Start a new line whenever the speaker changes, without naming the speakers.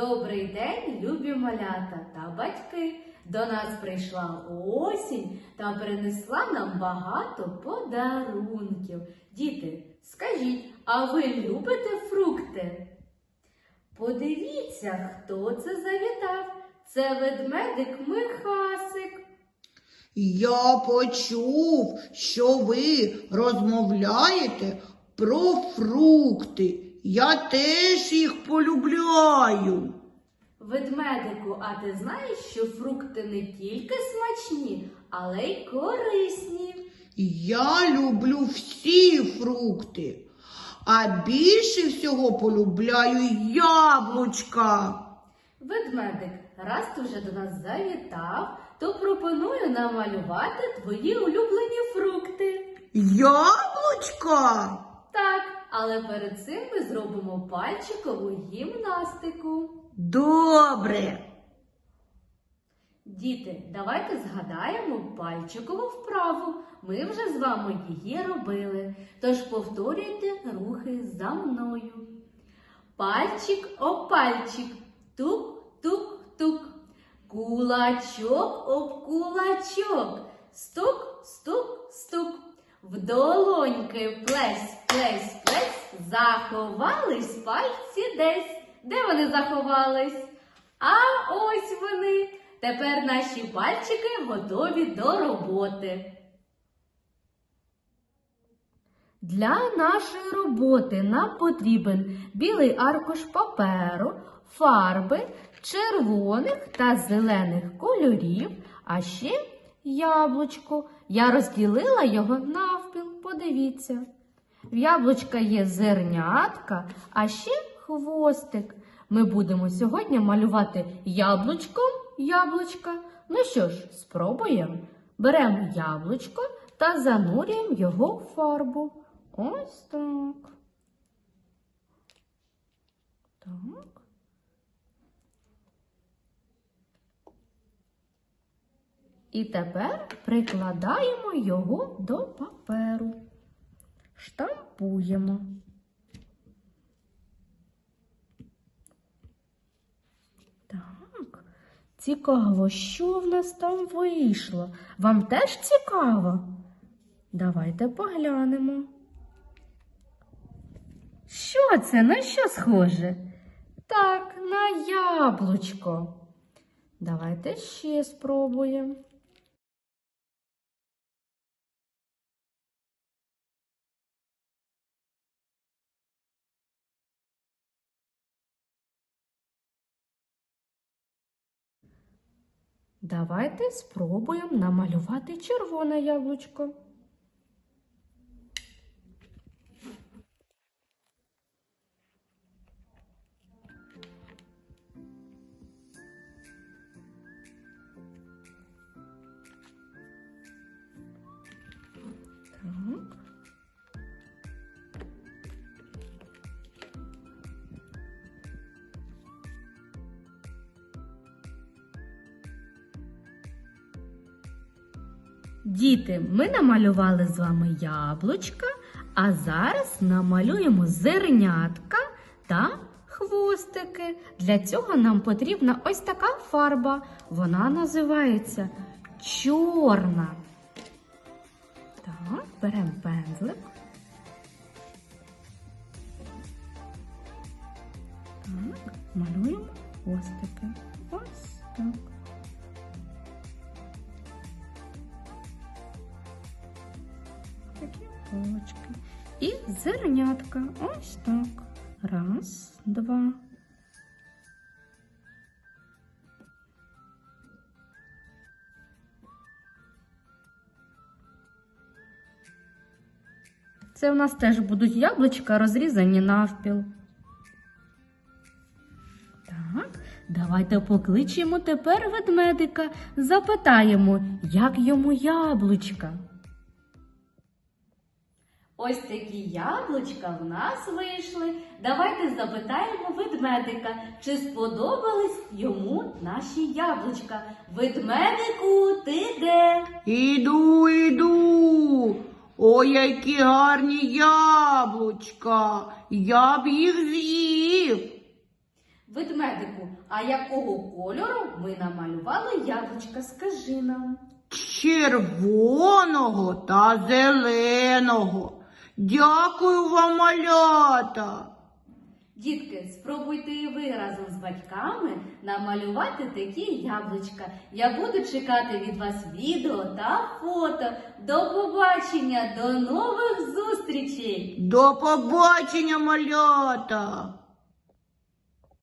Добрий день, любі малята та батьки. До нас прийшла осінь та принесла нам багато подарунків. Діти, скажіть, а ви любите фрукти? Подивіться, хто це завітав. Це ведмедик Михасик.
Я почув, що ви розмовляєте про фрукти. Я теж їх полюбляю.
Ведмедику, а ти знаєш, що фрукти не тільки смачні, але й корисні.
Я люблю всі фрукти, а більше всього полюбляю яблучка.
Ведмедик, раз ти вже до нас завітав, то пропоную намалювати твої улюблені фрукти.
Яблучка?
Так, але перед цим ми зробимо пальчикову гімнастику.
Добре.
Діти, давайте згадаємо пальчикову вправу. Ми вже з вами її робили. Тож повторюйте рухи за мною. Пальчик о пальчик, тук-тук-тук. Кулачок об кулачок. Стук, стук, стук. В долоньки плесь, плесь, плесь. Заховались пальці десь. Де вони заховались? А ось вони. Тепер наші пальчики готові до роботи. Для нашої роботи нам потрібен білий аркуш паперу, фарби червоних та зелених кольорів, а ще яблучко. Я розділила його навпіл. Подивіться. В яблучка є зернятка, а ще хвостик. Ми будемо сьогодні малювати яблучком яблучка. Ну що ж, спробуємо. Беремо яблучко та занурюємо його в фарбу. Ось так. Так. І тепер прикладаємо його до паперу. Штампуємо. Так, цікаво, що в нас там вийшло. Вам теж цікаво? Давайте поглянемо. Що це? На що схоже? Так, на яблучко. Давайте ще спробуємо. Давайте спробуємо намалювати червоне яблучко. Діти, ми намалювали з вами яблучка, а зараз намалюємо зернятка та хвостики. Для цього нам потрібна ось така фарба. Вона називається чорна. Так, беремо пензлик. Так, малюємо хвостики. Ось так. Такі. І зернятка. Ось так. Раз, два. Це у нас теж будуть яблучка розрізані навпіл. Так, давайте покличемо тепер ведмедика, запитаємо, як йому яблучка. Ось такі яблучка в нас вийшли. Давайте запитаємо ведмедика, чи сподобались йому наші яблучка. Ведмедику, ти де?
Іду, іду. Ой, які гарні яблучка. Я б їх з'їв.
Ведмедику, а якого кольору ми намалювали яблучка? Скажи нам.
Червоного та зеленого. Дякую вам, малята.
Дітки, спробуйте і ви разом з батьками намалювати такі яблучка. Я буду чекати від вас відео та фото. До побачення, до нових зустрічей!
До побачення, малята.